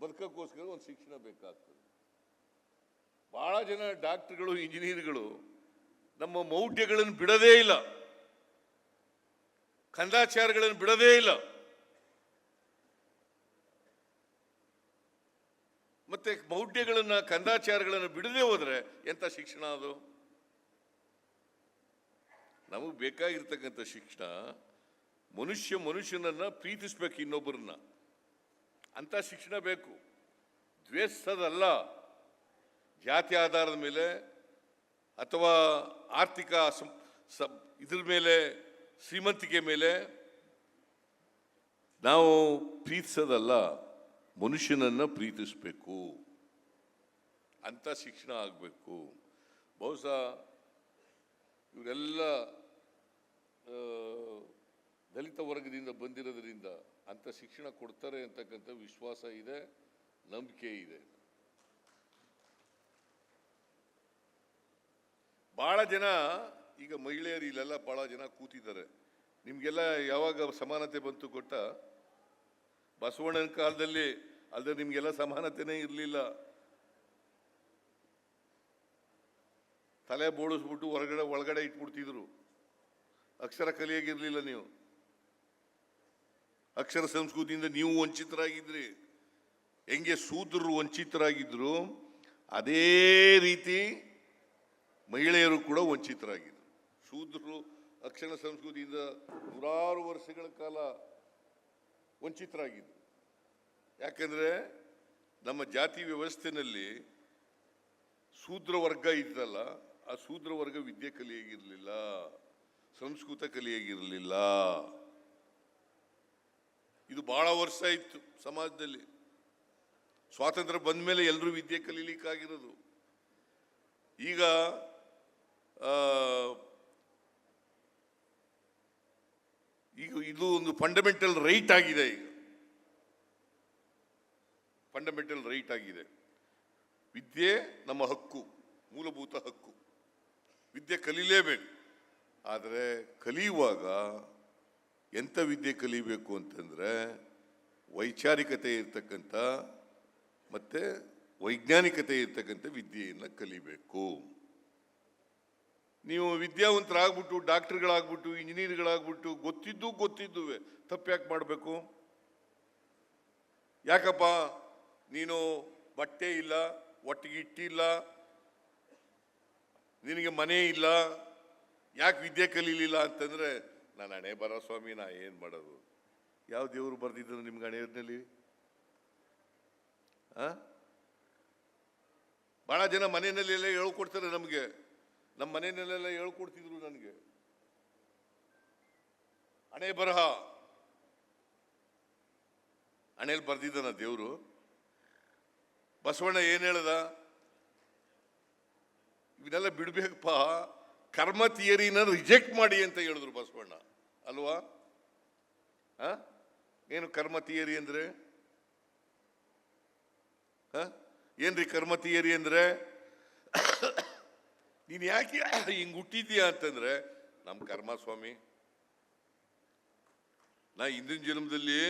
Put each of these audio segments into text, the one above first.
ಬದುಕಕ್ಕೋಸ್ಕರ ಒಂದು ಶಿಕ್ಷಣ ಬೇಕಾಗ್ತದೆ. ಬಹಳ ಜನ ಡಾಕ್ಟರ್ಗಳು, ಇಂಜಿನಿಯರ್ಗಳು ನಮ್ಮ ಮೌಢ್ಯಗಳನ್ನು ಬಿಡದೇ ಇಲ್ಲ. ಕಂದಾಚಾರಗಳನ್ನು ಬಿಡದೇ ಇಲ್ಲ. ಮತ್ತೆ ಮೌಢ್ಯಗಳನ್ನು, ಕಂದಾಚಾರಗಳನ್ನು ಬಿಡದೆ ಹೋದರೆ ಎಂತ ಶಿಕ್ಷಣ ಅದು? ನಮಗೆ ಬೇಕಾಗಿರ್ತಕ್ಕಂಥ ಶಿಕ್ಷಣ ಮನುಷ್ಯ ಮನುಷ್ಯನನ್ನ ಪ್ರೀತಿಸ್ಬೇಕು ಇನ್ನೊಬ್ಬರನ್ನ. ಅಂತ ಶಿಕ್ಷಣ ಬೇಕು. ದ್ವೇಷದಲ್ಲ. ಜಾತಿ ಆಧಾರದ ಮೇಲೆ ಅಥವಾ ಆರ್ಥಿಕ ಇದ್ರ ಮೇಲೆ, ಶ್ರೀಮಂತಿಕೆ ಮೇಲೆ ನಾವು ಪ್ರೀತಿಸೋದಲ್ಲ. ಮನುಷ್ಯನನ್ನು ಪ್ರೀತಿಸಬೇಕು ಅಂತ ಶಿಕ್ಷಣ ಆಗಬೇಕು. ಬಹುಶಃ ಇವರೆಲ್ಲ ದಲಿತ ವರ್ಗದಿಂದ ಬಂದಿರೋದ್ರಿಂದ ಅಂತ ಶಿಕ್ಷಣ ಕೊಡ್ತಾರೆ ಅಂತಕ್ಕಂಥ ವಿಶ್ವಾಸ ಇದೆ, ನಂಬಿಕೆ ಇದೆ. ಬಹಳ ಜನ ಈಗ ಮಹಿಳೆಯರು ಇಲ್ಲೆಲ್ಲ ಬಹಳ ಜನ ಕೂತಿದ್ದಾರೆ. ನಿಮ್ಗೆಲ್ಲ ಯಾವಾಗ ಸಮಾನತೆ ಬಂತು ಕೊಟ್ಟ ಬಸವಣ್ಣನ ಕಾಲದಲ್ಲಿ ಅಲ್ಲದೆ ನಿಮ್ಗೆಲ್ಲ ಸಮಾನತೆನೇ ಇರಲಿಲ್ಲ. ತಲೆ ಬೋಳಿಸ್ಬಿಟ್ಟು ಹೊರಗಡೆ, ಒಳಗಡೆ ಇಟ್ಬಿಡ್ತಿದ್ರು. ಅಕ್ಷರ ಕಲಿಯಾಗಿರ್ಲಿಲ್ಲ ನೀವು. ಅಕ್ಷರ ಸಂಸ್ಕೃತಿಯಿಂದ ನೀವು ವಂಚಿತರಾಗಿದ್ರಿ. ಹೆಂಗೆ ಶೂದ್ರರು ವಂಚಿತರಾಗಿದ್ರು, ಅದೇ ರೀತಿ ಮಹಿಳೆಯರು ಕೂಡ ವಂಚಿತರಾಗಿದ್ರು. ಶೂದ್ರರು ಅಕ್ಷರ ಸಂಸ್ಕೃತಿಯಿಂದ ನೂರಾರು ವರ್ಷಗಳ ಕಾಲ ವಂಚಿತರಾಗಿದ್ರು. ಯಾಕಂದರೆ ನಮ್ಮ ಜಾತಿ ವ್ಯವಸ್ಥೆನಲ್ಲಿ ಶೂದ್ರ ವರ್ಗ ಇದ್ದಲ್ಲ, ಆ ಶೂದ್ರ ವರ್ಗ ವಿದ್ಯೆ ಕಲಿಯಾಗಿರಲಿಲ್ಲ ಸಂಸ್ಕೃತ ಕಲಿಯಾಗಿರ್ಲಿಲ್ಲ ಇದು ಬಹಳ ವರ್ಷ ಇತ್ತು ಸಮಾಜದಲ್ಲಿ. ಸ್ವಾತಂತ್ರ್ಯ ಬಂದ ಮೇಲೆ ಎಲ್ಲರೂ ವಿದ್ಯೆ ಕಲೀಲಿಕ್ಕಾಗಿರೋದು. ಈಗ ಈಗ ಇದು ಒಂದು ಫಂಡಮೆಂಟಲ್ ರೈಟ್ ಆಗಿದೆ ಈಗ. ಫಂಡಮೆಂಟಲ್ ರೈಟ್ ಆಗಿದೆ. ವಿದ್ಯೆ ನಮ್ಮ ಹಕ್ಕು, ಮೂಲಭೂತ ಹಕ್ಕು. ವಿದ್ಯೆ ಕಲೀಲೇಬೇಕು. ಆದರೆ ಕಲಿಯುವಾಗ ಎಂಥ ವಿದ್ಯೆ ಕಲಿಬೇಕು ಅಂತಂದರೆ ವೈಚಾರಿಕತೆ ಇರ್ತಕ್ಕಂಥ ಮತ್ತು ವೈಜ್ಞಾನಿಕತೆ ಇರ್ತಕ್ಕಂಥ ವಿದ್ಯೆಯನ್ನು ಕಲಿಬೇಕು. ನೀವು ವಿದ್ಯಾವಂತರಾಗ್ಬಿಟ್ಟು, ಡಾಕ್ಟ್ರ್ಗಳಾಗ್ಬಿಟ್ಟು, ಇಂಜಿನಿಯರ್ಗಳಾಗ್ಬಿಟ್ಟು ಗೊತ್ತಿದ್ದು ಗೊತ್ತಿದ್ದುವೆ, ತಪ್ಪ್ಯಾಕೆ ಮಾಡಬೇಕು? ಯಾಕಪ್ಪ ನೀನು ಬಟ್ಟೆ ಇಲ್ಲ, ಒಟ್ಟಿಗೆ ಇಟ್ಟಿಲ್ಲ ನಿನಗೆ ಮನೆ ಇಲ್ಲ, ಯಾಕೆ ವಿದ್ಯೆ ಕಲೀಲಿಲ್ಲ ಅಂತಂದ್ರೆ ನಾನು ಹಣೆ ಬರ ಸ್ವಾಮಿ, ನಾ ಏನು ಮಾಡೋದು? ಯಾವ ದೇವರು ಬರ್ದಿದ್ರು ನಿಮ್ಗೆ ಹಣೆಯಲ್ಲಿ ಆ? ಬಹಳ ಜನ ಮನೆಯಲ್ಲೆಲ್ಲ ಹೇಳ್ಕೊಡ್ತಾರೆ ನಮಗೆ. ನಮ್ಮ ಮನೆಯಲ್ಲೆಲ್ಲ ಹೇಳ್ಕೊಡ್ತಿದ್ರು ನನಗೆ. ಹಣೆ ಬರಹ. ಹಣೆಯಲ್ಲಿ ಬರ್ದಿದ್ದಾನ ದೇವರು. ಬಸವಣ್ಣ ಏನ್ ಹೇಳ್ದ? ಇವನ್ನೆಲ್ಲ ಬಿಡ್ಬೇಕಪ್ಪ. ಕರ್ಮ ಥಿಯರಿನ ರಿಜೆಕ್ಟ್ ಮಾಡಿ ಅಂತ ಹೇಳಿದ್ರು ಬಸವಣ್ಣ. ಅಲ್ವಾ? ಏನು ಕರ್ಮ ಥಿಯರಿ ಅಂದ್ರೆ? ಏನ್ರಿ ಕರ್ಮ ಥಿಯರಿ ಅಂದರೆ? ನೀನು ಯಾಕೆ ಹಿಂಗೆ ಹುಟ್ಟಿದ್ಯಾ ಅಂತಂದ್ರೆ ನಮ್ಮ ಕರ್ಮ ಸ್ವಾಮಿ ನಾ ಹಿಂದಿನ ಜನ್ಮದಲ್ಲಿ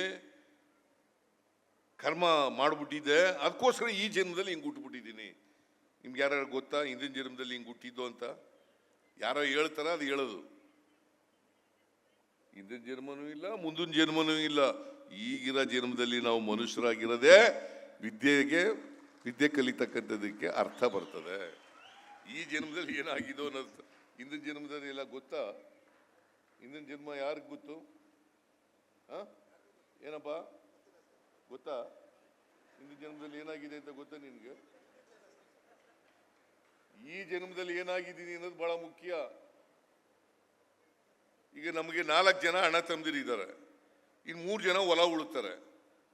ಕರ್ಮ ಮಾಡ್ಬಿಟ್ಟಿದ್ದೆ, ಅದಕ್ಕೋಸ್ಕರ ಈ ಜನ್ಮದಲ್ಲಿ ಹಿಂಗೆ ಹುಟ್ಟುಬಿಟ್ಟಿದ್ದೀನಿ ನಿಮ್ಗೆ ಯಾರು ಗೊತ್ತಾ ಹಿಂದಿನ ಜನ್ಮದಲ್ಲಿ ಹಿಂಗೆ ಹುಟ್ಟಿದ್ದು ಅಂತ? ಯಾರೋ ಹೇಳ್ತಾರ ಅದು ಹೇಳೋದು. ಹಿಂದಿನ ಜನ್ಮನೂ ಇಲ್ಲ, ಮುಂದಿನ ಜನ್ಮನೂ ಇಲ್ಲ. ಈಗಿನ ಜನ್ಮದಲ್ಲಿ ನಾವು ಮನುಷ್ಯರಾಗಿರೋದೇ ವಿದ್ಯೆಗೆ, ವಿದ್ಯೆ ಕಲಿತಕ್ಕಂಥದಕ್ಕೆ ಅರ್ಥ ಬರ್ತದೆ. ಈ ಜನ್ಮದಲ್ಲಿ ಏನಾಗಿದೋ ಅನ್ನೋದು ಹಿಂದಿನ ಜನ್ಮದಲ್ಲಿ ಎಲ್ಲ ಗೊತ್ತಾ? ಹಿಂದಿನ ಜನ್ಮ ಯಾರಿಗೆ ಗೊತ್ತು? ಆ? ಏನಪ್ಪ? ಗೊತ್ತಾ? ಹಿಂದಿನ ಜನ್ಮದಲ್ಲಿ ಏನಾಗಿದೆ ಅಂತ ಗೊತ್ತಾ ನಿನ್ಗೆ? ಈ ಜನ್ಮದಲ್ಲಿ ಏನಾಗಿದ್ದೀನಿ ಅನ್ನೋದು ಬಹಳ ಮುಖ್ಯ. ಈಗ ನಮಗೆ ನಾಲ್ಕು ಜನ ಹಣ ತಂದಿರಿದ್ದಾರೆ. ಇನ್ನು ಮೂರು ಜನ ಹೊಲ ಉಳುತ್ತಾರೆ.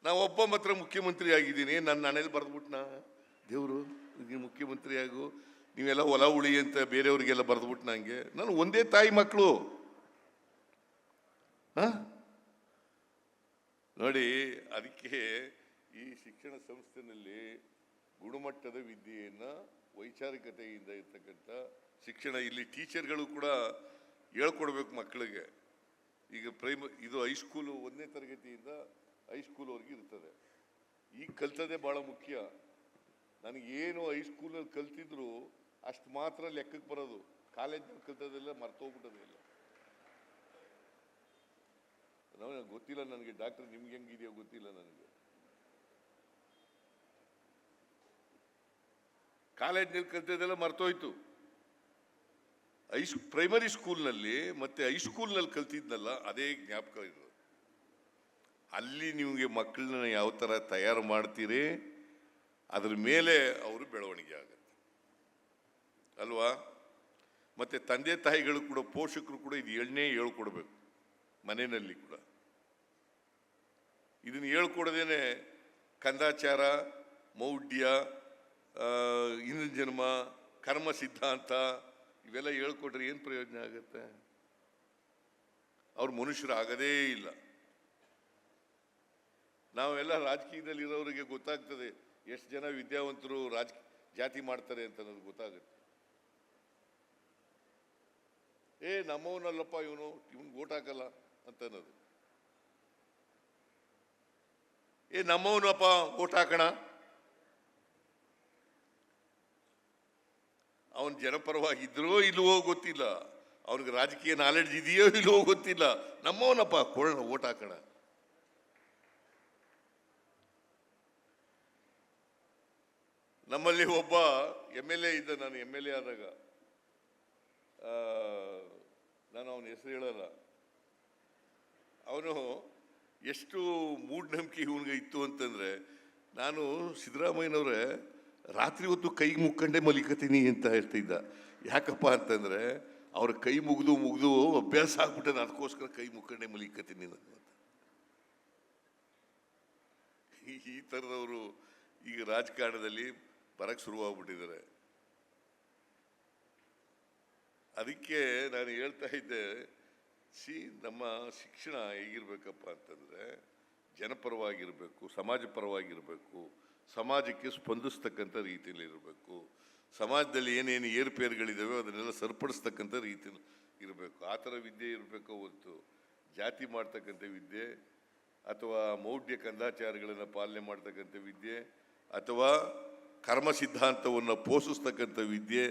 ನಾ ಒಬ್ಬ ಮಾತ್ರ ಮುಖ್ಯಮಂತ್ರಿ ಆಗಿದ್ದೀನಿ. ನನ್ನ ಹಣೆಯಲ್ಲಿ ಬರೆದ್ಬಿಟ್ನಾ? ದೇವರು ನೀನು ಮುಖ್ಯಮಂತ್ರಿ ಆಗು. ನೀವೆಲ್ಲ ಹೊಲ ಉಳಿ ಅಂತ ಬೇರೆಯವ್ರಿಗೆಲ್ಲ ಬರೆದ್ಬಿಟ್ಟು ಹಂಗೆ? ನಾನು ಒಂದೇ ತಾಯಿ ಮಕ್ಕಳು ನೋಡಿ, ಅದಕ್ಕೆ ಈ ಶಿಕ್ಷಣ ಸಂಸ್ಥೆನಲ್ಲಿ ಗುಣಮಟ್ಟದ ವಿದ್ಯೆಯನ್ನ ವೈಚಾರಿಕತೆಯಿಂದ ಇರ್ತಕ್ಕಂಥ ಶಿಕ್ಷಣ ಇಲ್ಲಿ ಟೀಚರ್ಗಳು ಕೂಡ ಹೇಳ್ಕೊಡ್ಬೇಕು ಮಕ್ಕಳಿಗೆ. ಈಗ ಪ್ರೈಮ, ಇದು ಹೈಸ್ಕೂಲು ಒಂದನೇ ತರಗತಿಯಿಂದ ಹೈಸ್ಕೂಲ್ವರೆಗೆ ಇರ್ತದೆ. ಈಗ ಕಲ್ತದೇ ಭಾಳ ಮುಖ್ಯ. ನನಗೇನು ಹೈಸ್ಕೂಲಲ್ಲಿ ಕಲ್ತಿದ್ರು ಅಷ್ಟು ಮಾತ್ರ ಲೆಕ್ಕಕ್ಕೆ ಬರೋದು. ಕಾಲೇಜ್ನಲ್ಲಿ ಕಲ್ತದೆಲ್ಲ ಮರ್ತೋಗ್ಬಿಟ್ಟದೆಲ್ಲ ನಮಗೆ ಗೊತ್ತಿಲ್ಲ ನನಗೆ, ಡಾಕ್ಟರ್ ನಿಮ್ಗೆ ಹೆಂಗಿದೆಯೋ ಗೊತ್ತಿಲ್ಲ ನನಗೆ. ಕಾಲೇಜ್ನಲ್ಲಿ ಕಲ್ತದೆಲ್ಲ ಮರ್ತೋಯ್ತು. ಐಸ್ ಪ್ರೈಮರಿ ಸ್ಕೂಲ್ನಲ್ಲಿ ಮತ್ತೆ ಹೈಸ್ಕೂಲ್ನಲ್ಲಿ ಕಲ್ತಿದ್ನಲ್ಲ, ಅದೇ ಜ್ಞಾಪಕ ಇರೋದು ಅಲ್ಲಿ ನಿಮಗೆ ಮಕ್ಕಳನ್ನ ಯಾವ ಥರ ತಯಾರು ಮಾಡ್ತೀರಿ, ಅದ್ರ ಮೇಲೆ ಅವರು ಬೆಳವಣಿಗೆ ಆಗುತ್ತೆ. ಅಲ್ವಾ? ಮತ್ತೆ ತಂದೆ ತಾಯಿಗಳು ಕೂಡ, ಪೋಷಕರು ಕೂಡ ಇದು ಎಣ್ಣೆ ಹೇಳ್ಕೊಡ್ಬೇಕು, ಮನೆಯಲ್ಲಿ ಕೂಡ. ಇದನ್ನು ಹೇಳ್ಕೊಡದೇನೆ ಕಂದಾಚಾರ, ಮೌಢ್ಯ ಹಿಂದಿನ ಜನ್ಮ, ಕರ್ಮ ಸಿದ್ಧಾಂತ, ಇವೆಲ್ಲ ಹೇಳ್ಕೊಟ್ರೆ ಏನು ಪ್ರಯೋಜನ ಆಗುತ್ತೆ? ಅವ್ರು ಮನುಷ್ಯರು ಆಗದೇ ಇಲ್ಲ. ನಾವೆಲ್ಲ ರಾಜಕೀಯದಲ್ಲಿ ಇರೋರಿಗೆ ಗೊತ್ತಾಗ್ತದೆ ಎಷ್ಟು ಜನ ವಿದ್ಯಾವಂತರು ರಾಜ, ಜಾತಿ ಮಾಡ್ತಾರೆ ಅಂತ ಅನ್ನೋದು ಗೊತ್ತಾಗುತ್ತೆ. ಏ, ನಮ್ಮವನಲ್ಲಪ್ಪ ಇವನು ಇವನು ಓಟ್ ಹಾಕಲ್ಲ ಅಂತ ಅನ್ನೋದು. ಏ, ನಮ್ಮವನಪ್ಪ ಓಟ್ ಹಾಕೋಣ? ಅವನ್ ಜನಪರವಾಗಿದ್ರೋ ಇಲ್ಲವೋ ಗೊತ್ತಿಲ್ಲ. ಅವನಿಗೆ ರಾಜಕೀಯ ನಾಲೆಡ್ಜ್ ಇದೆಯೋ ಇಲ್ಲವೋ ಗೊತ್ತಿಲ್ಲ. ನಮ್ಮವನಪ್ಪ ಕೊಡೋಣ ಓಟ್ ಹಾಕೋಣ. ನಮ್ಮಲ್ಲಿ ಒಬ್ಬ ಎಂ ಎಲ್ ಎ ಇದ್ದ, ನಾನು ಎಂ ಎಲ್ ಎ ಆದಾಗ ನಾನು ಅವನ ಹೆಸರು ಹೇಳಲ್ಲ. ಅವನು ಎಷ್ಟು ಮೂಢನಂಬಿಕೆ ಇವನಿಗೆ ಇತ್ತು ಅಂತಂದರೆ, ನಾನು ಸಿದ್ದರಾಮಯ್ಯನವ್ರೆ ರಾತ್ರಿ ಹೊತ್ತು ಕೈ ಮುಕ್ಕಂಡೆ ಮಲಿಕತೀನಿ ಅಂತ ಹೇಳ್ತಿದ್ದ ಯಾಕಪ್ಪ ಅಂತಂದ್ರೆ ಅವ್ರ ಕೈ ಮುಗಿದು ಮುಗಿದು ಅಭ್ಯಾಸ ಆಗ್ಬಿಟ್ಟೆ ಅದಕ್ಕೋಸ್ಕರ ಕೈ ಮುಕ್ಕಂಡೆ ಮಲಿಕತೀನಿ ಅಂತ. ಈ- ಥರದವರು ಈಗ ರಾಜಕಾರಣದಲ್ಲಿ ಬರಕ್ಕೆ ಶುರುವಾಗ್ಬಿಟ್ಟಿದ್ದಾರೆ ಅದಕ್ಕೆ ನಾನು ಹೇಳ್ತಾ ಇದ್ದೆ ಸಿ ನಮ್ಮ ಶಿಕ್ಷಣ ಹೇಗಿರ್ಬೇಕಪ್ಪ ಅಂತಂದ್ರೆ ಜನಪರವಾಗಿರಬೇಕು, ಸಮಾಜ ಪರವಾಗಿರಬೇಕು ಸಮಾಜಕ್ಕೆ ಸ್ಪಂದಿಸ್ತಕ್ಕಂಥ ರೀತಿಯಲ್ಲಿ ಇರಬೇಕು. ಸಮಾಜದಲ್ಲಿ ಏನೇನು ಏರುಪೇರುಗಳಿದ್ದಾವೆ ಅದನ್ನೆಲ್ಲ ಸರಿಪಡಿಸ್ತಕ್ಕಂಥ ರೀತಿಯಲ್ಲಿ ಇರಬೇಕು. ಆ ಥರ ವಿದ್ಯೆ ಇರಬೇಕು ಹೊರತು ಜಾತಿ ಮಾಡ್ತಕ್ಕಂಥ ವಿದ್ಯೆ ಅಥವಾ ಮೌಢ್ಯ ಕಂದಾಚಾರಗಳನ್ನು ಪಾಲನೆ ಮಾಡ್ತಕ್ಕಂಥ ವಿದ್ಯೆ ಅಥವಾ ಕರ್ಮ ಸಿದ್ಧಾಂತವನ್ನು ಪೋಷಿಸ್ತಕ್ಕಂಥ ವಿದ್ಯೆ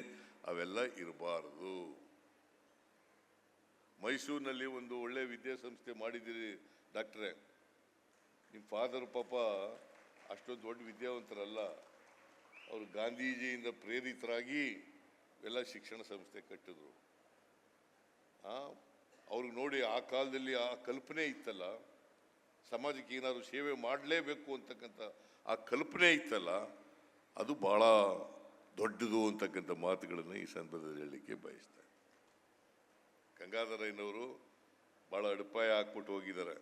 ಅವೆಲ್ಲ ಇರಬಾರದು. ಮೈಸೂರಿನಲ್ಲಿ ಒಂದು ಒಳ್ಳೆಯ ವಿದ್ಯಾಸಂಸ್ಥೆ ಮಾಡಿದ್ದೀರಿ ಡಾಕ್ಟ್ರೇ. ನಿಮ್ಮ ಫಾದರ್ ಪಾಪ ಅಷ್ಟೊಂದು ದೊಡ್ಡ ವಿದ್ಯಾವಂತರಲ್ಲ, ಅವರು ಗಾಂಧೀಜಿಯಿಂದ ಪ್ರೇರಿತರಾಗಿ ಎಲ್ಲ ಶಿಕ್ಷಣ ಸಂಸ್ಥೆ ಕಟ್ಟಿದ್ರು. ಅವ್ರಿಗೆ ನೋಡಿ ಆ ಕಾಲದಲ್ಲಿ ಆ ಕಲ್ಪನೆ ಇತ್ತಲ್ಲ, ಸಮಾಜಕ್ಕೆ ಏನಾದರೂ ಸೇವೆ ಮಾಡಲೇಬೇಕು ಅಂತಕ್ಕಂಥ ಆ ಕಲ್ಪನೆ ಇತ್ತಲ್ಲ, ಅದು ಬಹಳ ದೊಡ್ಡದು ಅಂತಕ್ಕಂಥ ಮಾತುಗಳನ್ನು ಈ ಸಂದರ್ಭದಲ್ಲಿ ಹೇಳಲಿಕ್ಕೆ ಬಯಸ್ತಾರೆ ಗಂಗಾಧರಯ್ಯನವರು ಭಾಳ ಅಡಿಪಾಯ ಹಾಕ್ಬಿಟ್ಟು ಹೋಗಿದ್ದಾರೆ.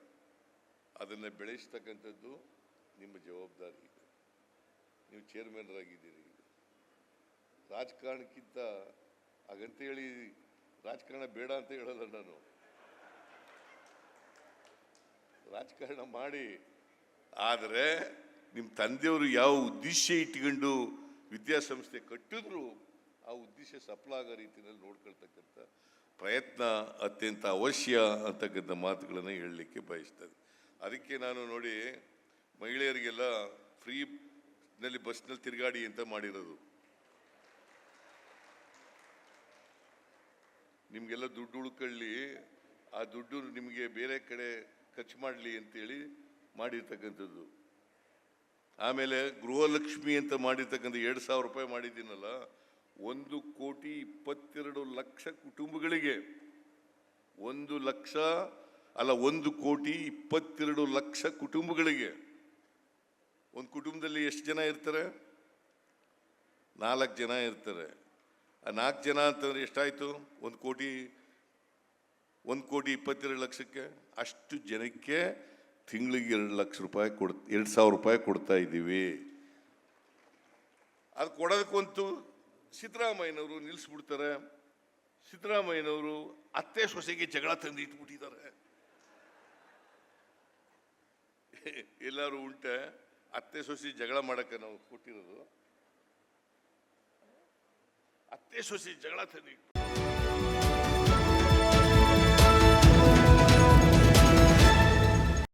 ಅದನ್ನು ಬೆಳೆಸ್ತಕ್ಕಂಥದ್ದು ನಿಮ್ಮ ಜವಾಬ್ದಾರಿ ಇದೆ. ನೀವು ಚೇರ್ಮನ್ರಾಗಿದ್ದೀರಿ ರಾಜಕಾರಣಕ್ಕಿಂತ ಹಾಗಂತ ಹೇಳಿ ರಾಜಕಾರಣ ಬೇಡ ಅಂತ ಹೇಳಲ್ಲ ನಾನು. ರಾಜಕಾರಣ ಮಾಡಿ. ಆದರೆ ನಿಮ್ಮ ತಂದೆಯವರು ಯಾವ ಉದ್ದೇಶ ಇಟ್ಕೊಂಡು ವಿದ್ಯಾಸಂಸ್ಥೆ ಕಟ್ಟಿದ್ರು ಆ ಉದ್ದೇಶ ಸಫಲ ಆಗೋ ರೀತಿಯಲ್ಲಿ ನೋಡ್ಕೊಳ್ತಕ್ಕಂಥ ಪ್ರಯತ್ನ ಅತ್ಯಂತ ಅವಶ್ಯ ಅಂತಕ್ಕಂಥ ಮಾತುಗಳನ್ನು ಹೇಳಲಿಕ್ಕೆ ಬಯಸ್ತದೆ ಅದಕ್ಕೆ ನಾನು ನೋಡಿ ಮಹಿಳೆಯರಿಗೆಲ್ಲ ಫ್ರೀ ನಲ್ಲಿ ಬಸ್ನಲ್ಲಿ ತಿರುಗಾಡಿ ಅಂತ ಮಾಡಿರೋದು. ನಿಮಗೆಲ್ಲ ದುಡ್ಡು ಉಳ್ಕೊಳ್ಳಿ, ಆ ದುಡ್ಡು ನಿಮಗೆ ಬೇರೆ ಕಡೆ ಖರ್ಚು ಮಾಡಲಿ ಅಂತೇಳಿ ಮಾಡಿರ್ತಕ್ಕಂಥದ್ದು. ಆಮೇಲೆ ಗೃಹಲಕ್ಷ್ಮಿ ಅಂತ ಮಾಡಿರ್ತಕ್ಕಂಥ ಎರಡು ಸಾವಿರ ರೂಪಾಯಿ ಮಾಡಿದ್ದೀನಲ್ಲ, ಒಂದು ಕೋಟಿ ಇಪ್ಪತ್ತೆರಡು ಲಕ್ಷ ಕುಟುಂಬಗಳಿಗೆ ಒಂದು ಲಕ್ಷ, ಅಲ್ಲ ಒಂದು ಕೋಟಿ ಇಪ್ಪತ್ತೆರಡು ಲಕ್ಷ ಕುಟುಂಬಗಳಿಗೆ ಒಂದು ಕುಟುಂಬದಲ್ಲಿ ಎಷ್ಟು ಜನ ಇರ್ತಾರೆ? ನಾಲ್ಕು ಜನ ಇರ್ತಾರೆ. ಆ ನಾಲ್ಕು ಜನ ಅಂತಂದ್ರೆ ಎಷ್ಟಾಯಿತು? ಒಂದು ಕೋಟಿ ಒಂದು ಕೋಟಿ ಇಪ್ಪತ್ತೆರಡು ಲಕ್ಷಕ್ಕೆ? ಅಷ್ಟು ಜನಕ್ಕೆ ತಿಂಗಳಿಗೆ ಎರಡು ಲಕ್ಷ ರೂಪಾಯಿ ಕೊಡ್, ಎರಡು ಸಾವಿರ ರೂಪಾಯಿ ಕೊಡ್ತಾ ಇದ್ದೀವಿ. ಅದು ಕೊಡೋದಕ್ಕಂತೂ ಸಿದ್ದರಾಮಯ್ಯನವರು ನಿಲ್ಲಿಸ್ಬಿಡ್ತಾರೆ ಸಿದ್ದರಾಮಯ್ಯನವರು ಅತ್ತೆ ಸೊಸೆಗೆ ಜಗಳ ತಂದು ಇಟ್ಬಿಟ್ಟಿದ್ದಾರೆ. ಎಲ್ಲರೂ ಉಂಟೆ. ಅತ್ತೆ ಸೊಸಿ ಜಗಳ ಮಾಡಕ್ಕೆ ನಾವು ಕೊಟ್ಟಿರೋದು. ಅತ್ತೆ ಸೊಸಿ ಜಗಳ ತಂದು ಇಟ್ಬಿಟ್ಟು